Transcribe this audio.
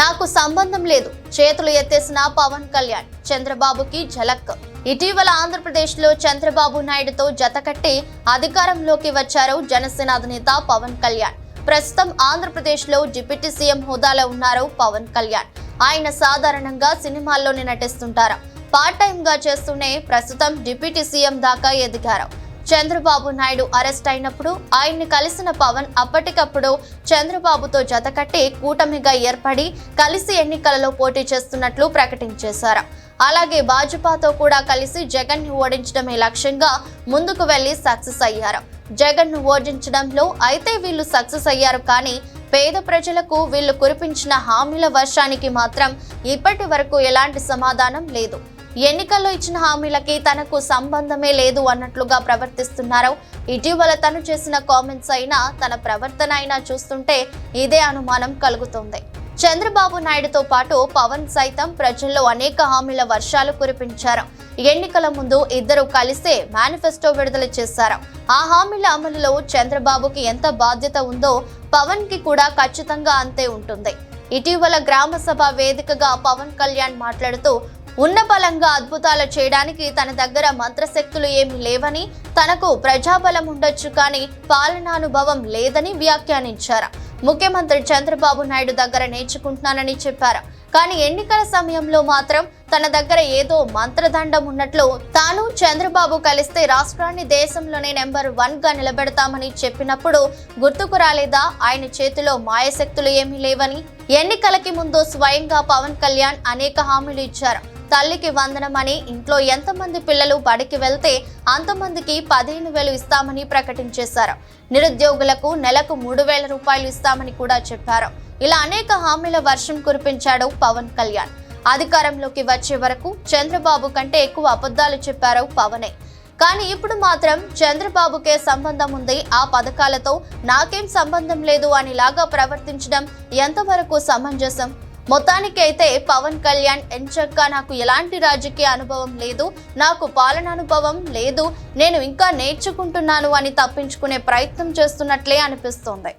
నాకు సంబంధం లేదు. చేతులు ఎత్తేసిన పవన్ కళ్యాణ్ చంద్రబాబుకి ఝలక్. ఇటీవల ఆంధ్రప్రదేశ్లో చంద్రబాబు నాయుడుతో జతకట్టి అధికారంలోకి వచ్చారు జనసేన అధినేత పవన్ కళ్యాణ్. ప్రస్తుతం ఆంధ్రప్రదేశ్లో డిప్యూటీ సీఎం హోదాలో ఉన్నారు పవన్ కళ్యాణ్. ఆయన సాధారణంగా సినిమాల్లోనే నటిస్తుంటారు. పార్ట్ టైం గా చేస్తూనే ప్రస్తుతం డిప్యూటీ సీఎం దాకా ఎదిగారు. చంద్రబాబు నాయుడు అరెస్ట్ అయినప్పుడు ఆయన్ని కలిసిన పవన్ అప్పటికప్పుడు చంద్రబాబుతో జతకట్టి కూటమిగా ఏర్పడి కలిసి ఎన్నికలలో పోటీ చేస్తున్నట్లు ప్రకటించేశారు. అలాగే భాజపాతో కూడా కలిసి జగన్ను ఓడించడమే లక్ష్యంగా ముందుకు వెళ్ళి సక్సెస్ అయ్యారు. జగన్ను ఓడించడంలో అయితే వీళ్ళు సక్సెస్ అయ్యారు కానీ పేద ప్రజలకు వీళ్ళు కురిపించిన హామీల వర్షానికి మాత్రం ఇప్పటి వరకు ఎలాంటి సమాధానం లేదు. ఎన్నికల్లో ఇచ్చిన హామీలకి తనకు సంబంధమే లేదు అన్నట్లుగా ప్రవర్తిస్తున్నారు. ఇటీవల తను చేసిన కామెంట్స్ అయినా తన ప్రవర్తన అయినా చూస్తుంటే ఇదే అనుమానం కలుగుతుంది. చంద్రబాబు నాయుడుతో పాటు పవన్ సైతం ప్రజల్లో అనేక హామీల వర్షాలు కురిపించారు. ఎన్నికల ముందు ఇద్దరు కలిసే మేనిఫెస్టో విడుదల చేశారు. ఆ హామీల అమలులో చంద్రబాబుకి ఎంత బాధ్యత ఉందో పవన్కి కూడా ఖచ్చితంగా అంతే ఉంటుంది. ఇటీవల గ్రామ సభ వేదికగా పవన్ కళ్యాణ్ మాట్లాడుతూ ఉన్న బలంగా అద్భుతాలు చేయడానికి తన దగ్గర మంత్రశక్తులు ఏమీ లేవని తనకు ప్రజాబలం ఉండొచ్చు కానీ పాలనానుభవం లేదని వ్యాఖ్యానించారు. ముఖ్యమంత్రి చంద్రబాబు నాయుడు దగ్గర నేర్చుకుంటున్నానని చెప్పారు. కానీ ఎన్నికల సమయంలో మాత్రం తన దగ్గర ఏదో మంత్రదండం ఉన్నట్లు తాను చంద్రబాబు కలిస్తే రాష్ట్రాన్ని దేశంలోనే నెంబర్ వన్గా నిలబెడతామని చెప్పినప్పుడు గుర్తుకు రాలేదా? ఆయన చేతిలో మాయశక్తులు ఏమీ లేవని ఎన్నికలకి ముందు స్వయంగా పవన్ కళ్యాణ్ అనేక హామీలు ఇచ్చారు. తల్లికి వందనమని ఇంట్లో ఎంతమంది పిల్లలు బడికి వెళ్తే అంతమందికి పదిహేను వేలు ఇస్తామని ప్రకటించేశారు. నిరుద్యోగులకు నెలకు మూడు వేల రూపాయలు ఇస్తామని కూడా చెప్పారు. ఇలా అనేక హామీల వర్షం కురిపించాడు పవన్ కళ్యాణ్. అధికారంలోకి వచ్చే వరకు చంద్రబాబు కంటే ఎక్కువ అబద్ధాలు చెప్పారు పవనే. కానీ ఇప్పుడు మాత్రం చంద్రబాబుకే సంబంధం ఉంది. ఆ పథకాలతో నాకేం సంబంధం లేదు అనిలాగా ప్రవర్తించడం ఎంతవరకు సమంజసం? మొత్తానికైతే పవన్ కళ్యాణ్ ఎంచక్క నాకు ఎలాంటి రాజకీయ అనుభవం లేదు నాకు పాలన అనుభవం లేదు నేను ఇంకా నేర్చుకుంటున్నాను అని తప్పించుకునే ప్రయత్నం చేస్తున్నట్లే అనిపిస్తోంది.